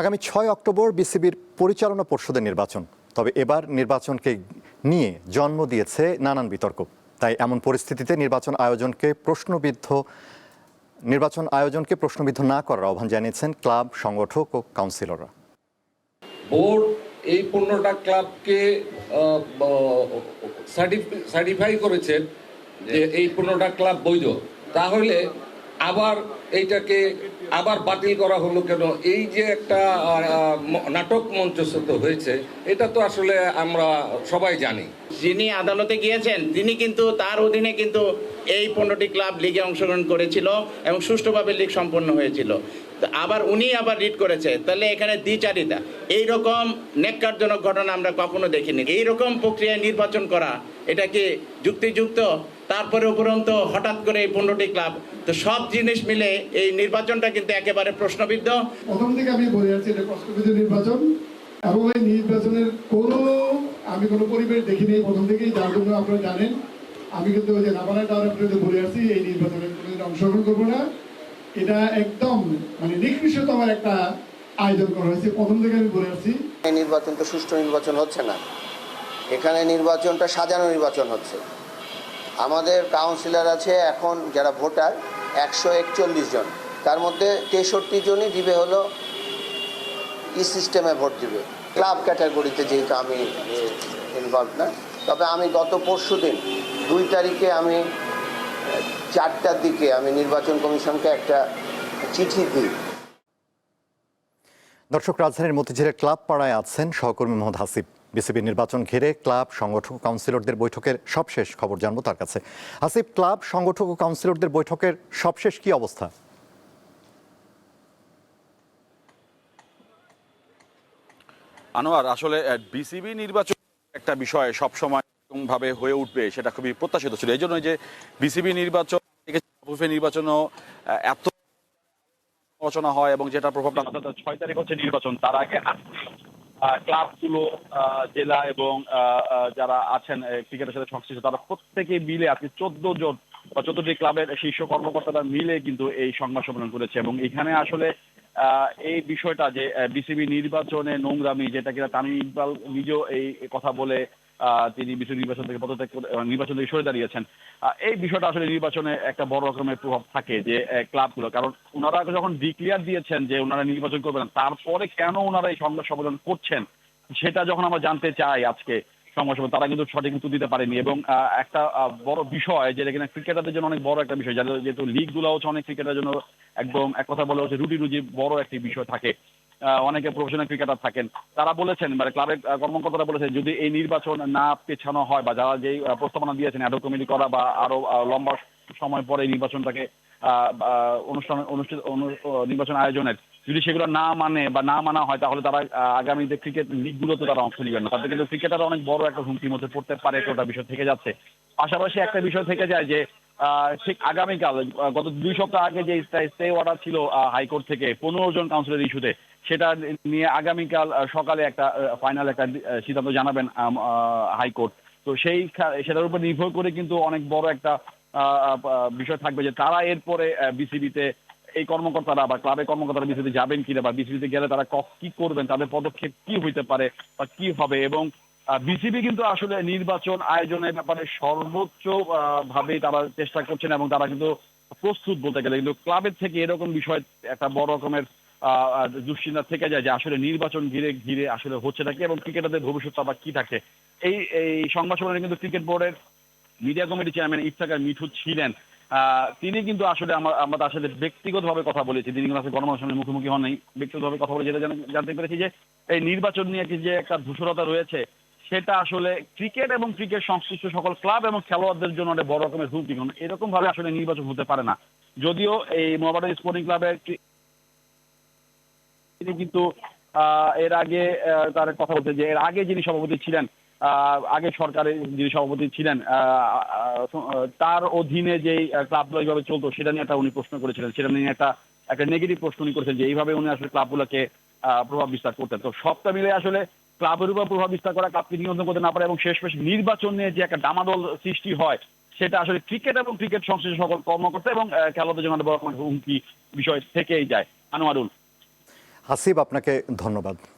আগামী ছয় অক্টোবর বিসিবির পরিচালনা পর্ষদের নির্বাচন। তবে এবার নির্বাচনকে নিয়ে জন্ম দিয়েছে নানান বিতর্ক। তাই এমন পরিস্থিতিতে নির্বাচন আয়োজনকে প্রশ্নবিদ্ধ, নির্বাচন আয়োজনকে প্রশ্নবিদ্ধ না করার আহ্বান জানিয়েছেন ক্লাব সংগঠক ও কাউন্সিলররা। বোর্ড এই পনেরোটা ক্লাবকে সার্টিফাই করেছেন যে এই পনেরোটা ক্লাব বৈধ। তাহলে আবার এইটাকে আবার বাতিল করা হলো কেন? এই যে একটা নাটক মঞ্চস্থ হয়েছে, এটা তো আসলে আমরা সবাই জানি। যিনি আদালতে গিয়েছেন, তিনি কিন্তু তার অধীনে কিন্তু এই পনেরোটি ক্লাব লিগে অংশগ্রহণ করেছিল এবং সুষ্ঠুভাবে লিগ সম্পন্ন হয়েছিল। আবার উনি আবার রিড করেছে। তাহলে এখানে দ্বিচারিতা। এইরকম নেককারজনক ঘটনা আমরা কখনো দেখিনি। এইরকম প্রক্রিয়ায় নির্বাচন করা, এটা কি যুক্তিযুক্ত? তারপরে উপরন্ত হঠাৎ করে এই পনেরোটি ক্লাব, তো সব জিনিস মিলে এই নির্বাচনটা কিন্তু একেবারে প্রশ্নবিদ্ধ। প্রথম থেকে আমি বলে যাচ্ছি, এটা প্রশ্নবিদ্ধ নির্বাচন। এবং এই নির্বাচনের কোনো, আমি কোনো পরিবেশ দেখিনি প্রথম থেকেই যার জন্য আপনারা জানেন। আমি কিন্তু ওই যে নামানা টাওয়ার বলে আসছি, এই নির্বাচনে কোনোদিন অংশগ্রহণ করব না। এটা একদম মানে নিকৃষ্টতম একটা আয়োজন করা হয়েছে। প্রথম থেকে আমি বলে আসছি। নির্বাচন তো সুষ্ঠু নির্বাচন হচ্ছে না। এখানে নির্বাচনটা সাজানো নির্বাচন হচ্ছে। আমাদের কাউন্সিলর আছে এখন যারা ভোটার, একশো একচল্লিশ জন। তার মধ্যে তেষট্টি জনই দিবে হলো ই সিস্টেমে ভোট দিবে। ক্লাব ক্যাটাগরিতে যেহেতু আমি ইনভলভ না, তবে আমি গত পরশু দিন দুই তারিখে আমি চারটার দিকে আমি নির্বাচন কমিশনকে একটা চিঠি দিই। দর্শক রাজধানীর মতিঝিলের ক্লাব পাড়ায় আছেন সহকর্মী মোহাম্মদ হাসিব। বিসিবি নির্বাচন ঘিরে ক্লাব সংগঠক কাউন্সিলরদের বৈঠকের সবশেষ খবর জানব তার কাছে। হাসিব ক্লাব সংগঠক ও কাউন্সিলরদের বৈঠকের সবশেষ কি অবস্থা? আনোয়ার আসলে বিসিবি নির্বাচন একটা বিষয় সবসময় ভাবে হয়ে উঠবে সেটা খুবই প্রত্যাশিত ছিল। এই জন্য যে বিসিবি নির্বাচন থেকে নির্বাচনও এত আলোচনা হয় এবং যেটা প্রভাবটা ছয় তারিখ হচ্ছে নির্বাচন, তার আগে ক্লাবগুলো জেলা এবং যারা আছেন ক্রিকেটের সাথে সংশ্লিষ্ট, তারা প্রত্যেকে মিলে আজকে চোদ্দ জন বা চোদ্দটি ক্লাবের শীর্ষ কর্মকর্তারা মিলে কিন্তু এই সংবাদ সম্মেলন করেছে এবং এখানে আসলে এই বিষয়টা যে বিসিবি নির্বাচনে নোংরামি, যেটা কিনা তামিম ইকবাল নিজেও এই কথা বলে তিনি বিসিবি নির্বাচন থেকে পদত্যাগ নির্বাচন থেকে সরে দাঁড়িয়েছেন। এই বিষয়টা আসলে নির্বাচনে একটা বড় রকমের প্রভাব থাকে যে ক্লাবগুলো। কারণ ওনারা যখন ডিক্লিয়ার দিয়েছেন যে ওনারা নির্বাচন করবেন, তারপরে কেন ওনারা এই সংবাদ সম্মেলন করছেন, সেটা যখন আমরা জানতে চাই আজকে সংবাদ সম্মেলন তারা কিন্তু সঠিক উত্তর দিতে পারেনি। এবং একটা বড় বিষয় যেটা কিনা ক্রিকেটারদের জন্য অনেক বড় একটা বিষয় যেহেতু লিগগুলো হচ্ছে, অনেক ক্রিকেটারের জন্য একদম এক কথা বলে হচ্ছে রুটি রুজি বড় একটি বিষয় থাকে। অনেকে প্রফেশনাল ক্রিকেটার থাকেন। তারা বলেছেন মানে ক্লাবের কর্মকর্তারা বলেছেন, যদি এই নির্বাচন না পেছানো হয় বা যারা যেই প্রস্তাবনা দিয়েছেন অ্যাডো কমিটি করা বা আরও লম্বা সময় পরে নির্বাচনটাকে অনুষ্ঠান, অনুষ্ঠিত নির্বাচন আয়োজনের, যদি সেগুলো না মানে বা না মানা হয়, তাহলে তারা আগামী যে ক্রিকেট লিগগুলোতে তারা অংশ নেবেন না। তাদের কিন্তু ক্রিকেটার অনেক বড় একটা হুমকির মধ্যে পড়তে পারে, একটা বিষয় থেকে যাচ্ছে। পাশাপাশি একটা বিষয় থেকে যায় যে ঠিক আগামীকাল গত দুই সপ্তাহ আগে যে স্টে অর্ডার ছিল হাইকোর্ট থেকে, পনেরো জন কাউন্সিলের ইস্যুতে সেটা নিয়ে আগামীকাল সকালে একটা ফাইনাল একটা সিদ্ধান্ত জানাবেন হাইকোর্ট। তো সেই সেটার উপর নির্ভর করে কিন্তু অনেক বড় একটা বিষয় থাকবে যে তারা এরপরে বিসিবিতে এই কর্মকর্তারা বা ক্লাবের কর্মকর্তারা বিসিবিতে যাবেন কিনা বা বিসিবিতে গেলে তারা কি করবেন, তাদের পদক্ষেপ কি হইতে পারে বা কি হবে এবং বিসিবি কিন্তু আসলে নির্বাচন আয়োজনের ব্যাপারে সর্বোচ্চ ভাবে তারা চেষ্টা করছেন এবং তারা কিন্তু প্রস্তুত বলতে গেলে। কিন্তু ক্লাবের থেকে এরকম বিষয়, একটা বড় রকমের দুশ্চিন্তা থেকে যায় যে আসলে নির্বাচন ঘিরে ঘিরে আসলে হচ্ছে নাকি এবং ক্রিকেটারদের ভবিষ্যৎ আবার কি থাকে। এই এই সংবাদ সম্মেলনে কিন্তু ক্রিকেট বোর্ডের media committee chairman Iftakhar Mithu ছিলেন। তিনি কিন্তু আসলে আমার, আমরা তার সাথে ব্যক্তিগতভাবে কথা বলেছি তিনি কিন্তু আসলে গণমাধ্যমের মুখোমুখি হন ব্যক্তিগতভাবে কথা বলে যেটা জানতে পেরেছি যে এই নির্বাচন নিয়ে কি যে একটা ধূসরতা রয়েছে, সেটা আসলে ক্রিকেট এবং ক্রিকেট সংশ্লিষ্ট সকল ক্লাব এবং খেলোয়াড়দের জন্য একটা বড় রকমের হুমকি। কারণ এরকম ভাবে আসলে নির্বাচন হতে পারে না। যদিও এই মোহামেডান স্পোর্টিং ক্লাবের তিনি কিন্তু এর আগে তার কথা বলতে যে এর আগে যিনি সভাপতি ছিলেন আগে সরকারের যিনি সভাপতি ছিলেন তার অধীনে যে ক্লাবগুলো এইভাবে চলতো, সেটা নিয়ে একটা উনি প্রশ্ন করেছিলেন। সেটা নিয়ে একটা একটা নেগেটিভ প্রশ্ন উনি করেছেন যে এইভাবে উনি আসলে ক্লাবগুলোকে প্রভাব বিস্তার করতেন। তো সবটা মিলে আসলে ক্লাবের উপর প্রভাব বিস্তার করা, ক্লাবকে নিয়ন্ত্রণ করতে না পারে এবং শেষ শেষ নির্বাচন নিয়ে যে একটা ডামাডোল সৃষ্টি হয়, সেটা আসলে ক্রিকেট এবং ক্রিকেট সংশ্লিষ্ট সকল কর্মকর্তা এবং খেলোয়াড়দের জন্য বড় হুমকি বিষয় থেকেই যায়। আনোয়ারুল হাসিব আপনাকে ধন্যবাদ।